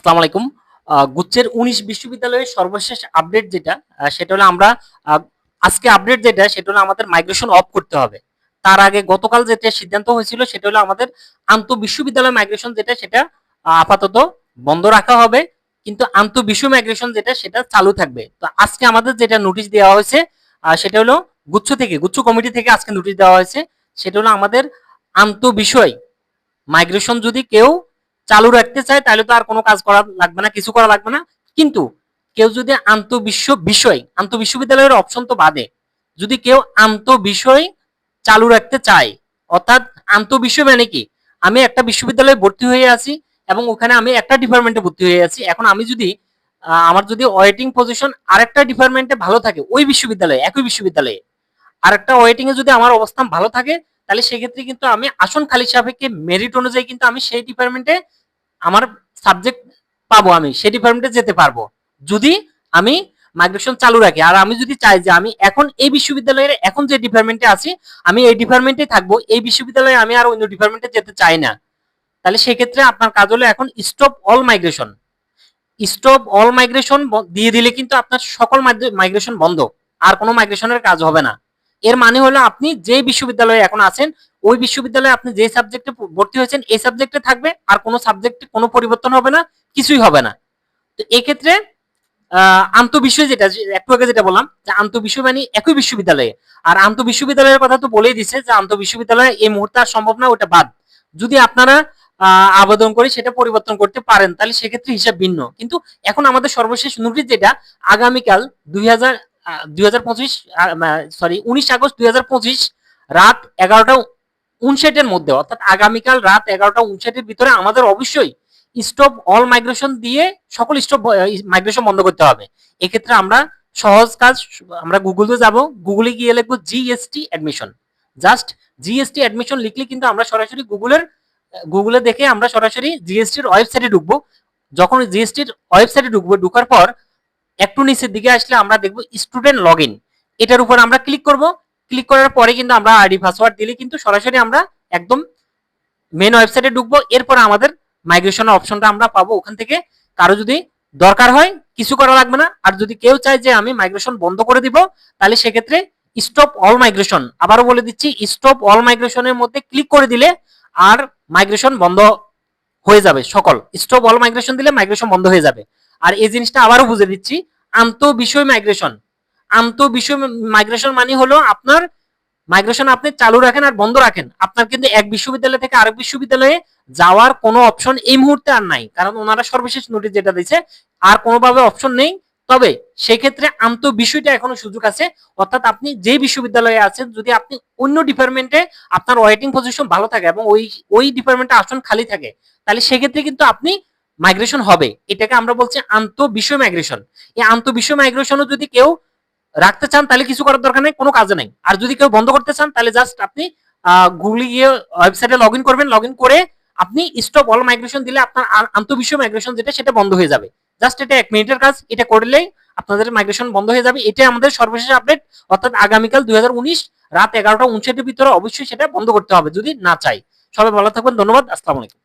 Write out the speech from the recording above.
আসসালামু আলাইকুম গুচ্ছের উনিশ বিশ্ববিদ্যালয়ের সর্বশেষ আপডেট যেটা সেটা হলো আমরা আজকে আপডেট যেটা, সেটা হলো আমাদের মাইগ্রেশন অফ করতে হবে। তার আগে গতকাল যেটা সিদ্ধান্ত হয়েছিল, সেটা হলো আমাদের আন্ত বিশ্ববিদ্যালয় মাইগ্রেশন যেটা, সেটা আপাতত বন্ধ রাখা হবে। কিন্তু আন্ত বিশ্ব মাইগ্রেশন যেটা, সেটা চালু থাকবে। তো আজকে আমাদের যেটা নোটিশ দেওয়া হয়েছে সেটা হলো গুচ্ছ থেকে, গুচ্ছ কমিটি থেকে আজকে নোটিশ দেওয়া হয়েছে। সেটা হলো আমাদের আন্ত বিষয় মাইগ্রেশন যদি কেউ চালু রাখতে চায়, তাহলে তো আর কোনো কাজ করা লাগবে না, কিছু করা লাগবে না। কিন্তু কেউ যদি আন্তঃবিশ্ব বিষয়, আন্তঃবিশ্ববিদ্যালয়ের অপশন তো বাদে, যদি কেউ আন্তঃবিষয় চালু রাখতে চায়, অর্থাৎ আন্তঃবিষয় মানে কি? আমি একটা বিশ্ববিদ্যালয়ে ভর্তি হয়ে আছি এবং ওখানে আমি একটা ডিপার্টমেন্টে ভর্তি হয়ে আছি। এখন আমি যদি আমার যদি ওয়েটিং পজিশন আরেকটা ডিপার্টমেন্টে ভালো থাকে, ওই বিশ্ববিদ্যালয়ে, একই বিশ্ববিদ্যালয়ে, আরেকটা ওয়েটিং এ যদি আমার অবস্থান ভালো থাকে তাহলে সেক্ষেত্রে কিন্তু আমি আসন খালি সাপেক্ষে মেরিট অনুযায়ী কিন্তু আমি সেই ডিপার্টমেন্টে আমার সাবজেক্ট পাবো আমি, সেই ডিপার্টমেন্টে যেতে পারব। যদি আমি মাইগ্রেশন চালু রাখি, আর আমি যদি চাই যে আমি এখন এই বিশ্ববিদ্যালয়ের এখন যে ডিপার্টমেন্টে আছি, আমি এই ডিপার্টমেন্টে থাকব, এই বিশ্ববিদ্যালয়ে আমি আর অন্য ডিপার্টমেন্টে যেতে চাই না। তাহলে সেক্ষেত্রে আপনার কাজ হলো এখন stop all migration stop all migration দিয়ে দিলে কিন্তু আপনার সকল মাইগ্রেশন বন্ধ। আর কোনো মাইগ্রেশনের কাজ হবে না। এর মানে হলো আপনি যে বিশ্ববিদ্যালয়ে এখন আছেন, ওই বিশ্ববিদ্যালয়ে আপনি যে সাবজেক্টে ভর্তি হয়েছেন, এই সাবজেক্টে থাকবে, আর কোনো সাবজেক্টে কোনো পরিবর্তন হবে না, কিছুই হবে না। তো এক্ষেত্রে, আহ, আন্তঃবিশ্বয় যেটা একটু আগে যেটা বললাম, যে আন্তঃবিশ্বয় মানে একই বিশ্ববিদ্যালয়ে। আর আন্তঃবিশ্ববিদ্যালয়ের কথা তো বলেই দিছে যে আন্ত আন্তঃবিশ্ববিদ্যালয়ে এই মুহূর্তে আর সম্ভব না, ওটা বাদ। যদি আপনারা আবেদন করে সেটা পরিবর্তন করতে পারেন, তাহলে সেক্ষেত্রে হিসাব ভিন্ন। কিন্তু এখন আমাদের সর্বশেষ নোটিশ যেটা, আগামীকাল দুই হাজার সরি উনিশ আগস্ট দুই হাজার পঁচিশ রাত এগারোটা উনষাটের মধ্যে, অর্থাৎ আগামীকাল রাত এগারোটা উনষাটের ভিতরে আমাদের অবশ্যই স্টপ অল মাইগ্রেশন দিয়ে সকল স্টপ মাইগ্রেশন বন্ধ করতে হবে। এক্ষেত্রে আমরা সহজ কাজ, আমরা গুগলে যাব, গুগলে গিয়ে লিখব GST admission just GST admission লিখলে কিন্তু আমরা সরাসরি গুগলের, গুগলে দেখে আমরা সরাসরি জিএসটির ওয়েবসাইটে ঢুকবো। যখন জিএসটির ওয়েবসাইটে ঢুকবো, ঢুকার পর একটু নিচের দিকে আসলে আমরা দেখব স্টুডেন্ট লগ এটার উপর আমরা ক্লিক করব। ক্লিক করার পরে কিন্তু আমরা আইডি পাসওয়ার্ড দিলে কিন্তু সরাসরি আমরা একদম মেন ওয়েবসাইটে ঢুকবো। এরপর আমাদের মাইগ্রেশনের অপশনটা আমরা পাবো ওখান থেকে। কারও যদি দরকার হয় কিছু করা লাগবে না। আর যদি কেউ চায় যে আমি মাইগ্রেশন বন্ধ করে দিব, তাহলে সেক্ষেত্রে স্টপ অল মাইগ্রেশন আবারও বলে দিচ্ছি স্টপ অল মাইগ্রেশনের মধ্যে ক্লিক করে দিলে আর মাইগ্রেশন বন্ধ হয়ে যাবে সকল। স্টপ অল মাইগ্রেশন দিলে মাইগ্রেশন বন্ধ হয়ে যাবে। আর এই জিনিসটা আবারও বুঝে দিচ্ছি, আন্ত বিষয় মাইগ্রেশন আন্ত বিষয় মাইগ্রেশন মানে হলো আপনার মাইগ্রেশন আপনি চালু রাখেন আর বন্ধ রাখেন। আপনার কিন্তু এক বিশ্ববিদ্যালয় থেকে আরেক বিশ্ববিদ্যালয়ে যাওয়ার কোনো অপশন এই মুহূর্তে আর নাই। কারণ ওনারা সর্বশেষ নোটিশ যেটা দিয়েছে, আর কোনোভাবে অপশন নেই। তবে সেক্ষেত্রে আন্ত বিষয়টা এখনও সুযোগ আছে। অর্থাৎ আপনি যে বিশ্ববিদ্যালয়ে আছেন, যদি আপনি অন্য ডিপার্টমেন্টে আপনার ওয়েটিং পজিশন ভালো থাকে এবং ওই ওই ডিপার্টমেন্টে আসন খালি থাকে, তাহলে সেক্ষেত্রে কিন্তু আপনি মাইগ্রেশন হবে। এটাকে আমরা বলছি আন্ত মাইগ্রেশন এই আন্ত মাইগ্রেশনও যদি কেউ রাখতে চান, তাহলে কিছু করার দরকার নেই, কোনো কাজে নেই। আর যদি কেউ বন্ধ করতে চান, তাহলে জাস্ট আপনি গিয়ে ওয়েবসাইটে লগ করবেন। লগ করে আপনি স্টপ অল মাইগ্রেশন দিলে আপনার আন্তঃবিশ্ব মাইগ্রেশন যেটা, সেটা বন্ধ হয়ে যাবে। জাস্ট এটা এক মিনিটের কাজ, এটা করলেই আপনাদের মাইগ্রেশন বন্ধ হয়ে যাবে। এটাই আমাদের সর্বশেষ আপডেট অর্থাৎ আগামীকাল দুই হাজার উনিশ রাত এগারোটা উনষাটের ভিতরে অবশ্যই সেটা বন্ধ করতে হবে, যদি না চাই। সবাই ভালো থাকবেন, ধন্যবাদ, আসসালামু আলাইকুম।